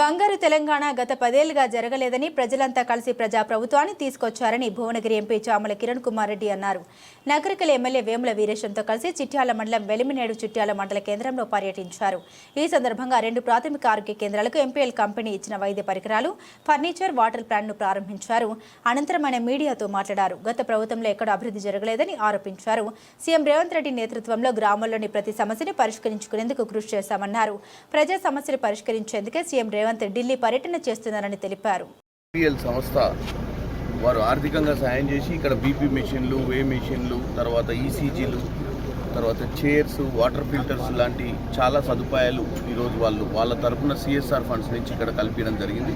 బంగారు తెలంగాణ గత పదేళ్ళుగా జరగలేదని ప్రజలంతా కలిసి ప్రజా ప్రభుత్వాన్ని తీసుకొచ్చారని భువనగిరి ఎంపీ చామల కిరణ్ కుమార్ రెడ్డి అన్నారు. నగరికల ఎమ్మెల్యే వేముల వీరేశంతో కలిసి చిట్యాల మండలం వెలిమినేడు చిట్యాల మండల కేంద్రంలో పర్యటించారు. ఈ సందర్భంగా రెండు ప్రాథమిక ఆరోగ్య కేంద్రాలకు ఎంపీఎల్ కంపెనీ ఇచ్చిన వైద్య పరికరాలు ఫర్నిచర్ వాటర్ ప్లాంట్ను ప్రారంభించారు. అనంతరం ఆయన మీడియాతో మాట్లాడారు. గత ప్రభుత్వంలో ఎక్కడ అభివృద్ధి జరగలేదని ఆరోపించారు. సీఎం రేవంత్ రెడ్డి నేతృత్వంలో గ్రామంలోని ప్రతి సమస్యను పరిష్కరించుకునేందుకు కృషి చేశామన్నారు. ప్రజా సమస్యలు పరిష్కరించేందుకే సీఎం రేవంత్ ఢిల్లీ పర్యటన చేస్తున్నారని తెలిపారు. సంస్థ వారు ఆర్థికంగా సాయం చేసి ఇక్కడ బీపీ మెషిన్లు వే మెషిన్లు తర్వాత ఈసీజీలు తర్వాత చైర్స్ వాటర్ ఫిల్టర్స్ లాంటి చాలా సదుపాయాలు ఈరోజు వాళ్ళు వాళ్ళ తరఫున సిఎస్ఆర్ ఫండ్స్ నుంచి ఇక్కడ కల్పించడం జరిగింది.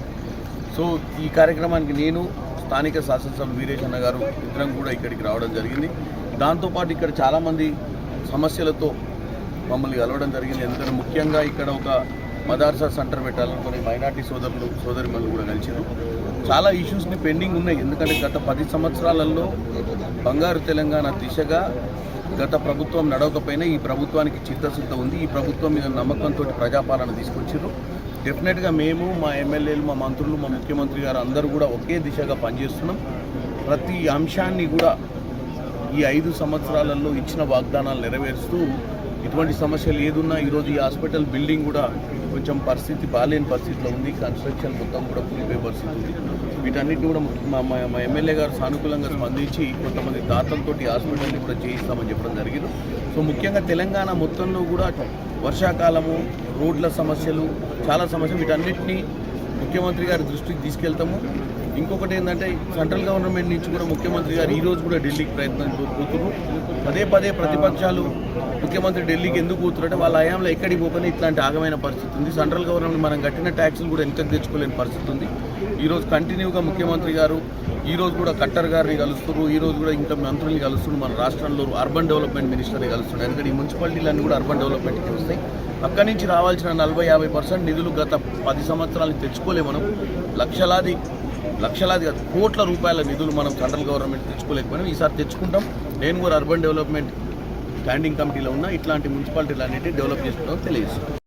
సో ఈ కార్యక్రమానికి నేను స్థానిక శాసనసభ వీరేష్ అన్న గారు ఇద్దరం కూడా ఇక్కడికి రావడం జరిగింది. దాంతోపాటు ఇక్కడ చాలామంది సమస్యలతో మమ్మల్ని కలవడం జరిగింది. ఎందుకంటే ముఖ్యంగా ఇక్కడ ఒక మదార్సా సెంటర్ పెట్టాలనుకుని మైనార్టీ సోదరులు సోదరిమణులు కూడా కలిసారు. చాలా ఇష్యూస్ని పెండింగ్ ఉన్నాయి. ఎందుకంటే గత పది సంవత్సరాలలో బంగారు తెలంగాణ దిశగా గత ప్రభుత్వం నడవకపోయినా ఈ ప్రభుత్వానికి చిత్తశుద్ధ ఉంది. ఈ ప్రభుత్వం మీద నమ్మకంతో ప్రజాపాలన తీసుకొచ్చారు డెఫినెట్గా మేము మా ఎమ్మెల్యేలు మా మంత్రులు మా ముఖ్యమంత్రి గారు అందరూ కూడా ఒకే దిశగా పనిచేస్తున్నాం. ప్రతి అంశాన్ని కూడా ఈ ఐదు సంవత్సరాలలో ఇచ్చిన వాగ్దానాలు నెరవేరుస్తూ ఇటువంటి సమస్యలు ఏదున్నా ఈరోజు ఈ హాస్పిటల్ బిల్డింగ్ కూడా కొంచెం పరిస్థితి బాగాలేని పరిస్థితిలో ఉంది. కన్స్ట్రక్షన్ మొత్తం కూడా కూలిపోయే పరిస్థితి ఉంది. వీటన్నిటిని కూడా మా మా ఎమ్మెల్యే గారు సానుకూలంగా స్పందించి కొంతమంది దాతలతో హాస్పిటల్ని కూడా చేయిస్తామని చెప్పడం జరిగింది. సో ముఖ్యంగా తెలంగాణ మొత్తంలో కూడా వర్షాకాలము రోడ్ల సమస్యలు చాలా సమస్యలు వీటన్నిటినీ ముఖ్యమంత్రి గారి దృష్టికి తీసుకెళ్తాము. ఇంకొకటి ఏంటంటే సెంట్రల్ గవర్నమెంట్ నుంచి కూడా ముఖ్యమంత్రి గారు ఈ రోజు కూడా ఢిల్లీకి ప్రయత్నం పోతున్నారు పదే పదే ప్రతిపక్షాలు ముఖ్యమంత్రి ఢిల్లీకి ఎందుకు పోతున్నారంటే వాళ్ళ హయాంలో ఎక్కడికి పోకనే ఇట్లాంటి ఆగమైన పరిస్థితి ఉంది. సెంట్రల్ గవర్నమెంట్ మనం కట్టిన ట్యాక్సులు కూడా ఎంత తెచ్చుకోలేని పరిస్థితి ఉంది. ఈరోజు కంటిన్యూగా ముఖ్యమంత్రి గారు ఈ రోజు కూడా కట్టర్ గారిని కలుస్తున్నారు. ఈ రోజు కూడా ఇంకా మంత్రుల్ని కలుస్తున్నారు. మన రాష్ట్రంలో అర్బన్ డెవలప్మెంట్ మినిస్టర్ని కలుస్తున్నారు. ఎందుకంటే ఈ మున్సిపాలిటీలన్నీ కూడా అర్బన్ డెవలప్మెంట్కి వస్తాయి. అక్కడి నుంచి రావాల్సిన నలభై యాభై పర్సెంట్ నిధులు గత పది సంవత్సరాలు తెచ్చుకోలేము మనం లక్షలాది లక్షలాది కాదు కోట్ల రూపాయల నిధులు మనం సెంట్రల్ గవర్నమెంట్ తెచ్చుకోలేకపోయినా. ఈసారి తెచ్చుకుంటాం. నేను కూడా అర్బన్ డెవలప్మెంట్ స్టాండింగ్ కమిటీలో ఉన్న ఇట్లాంటి మున్సిపాలిటీలు అనేవి డెవలప్ చేసుకుంటాం తెలియజేస్తాం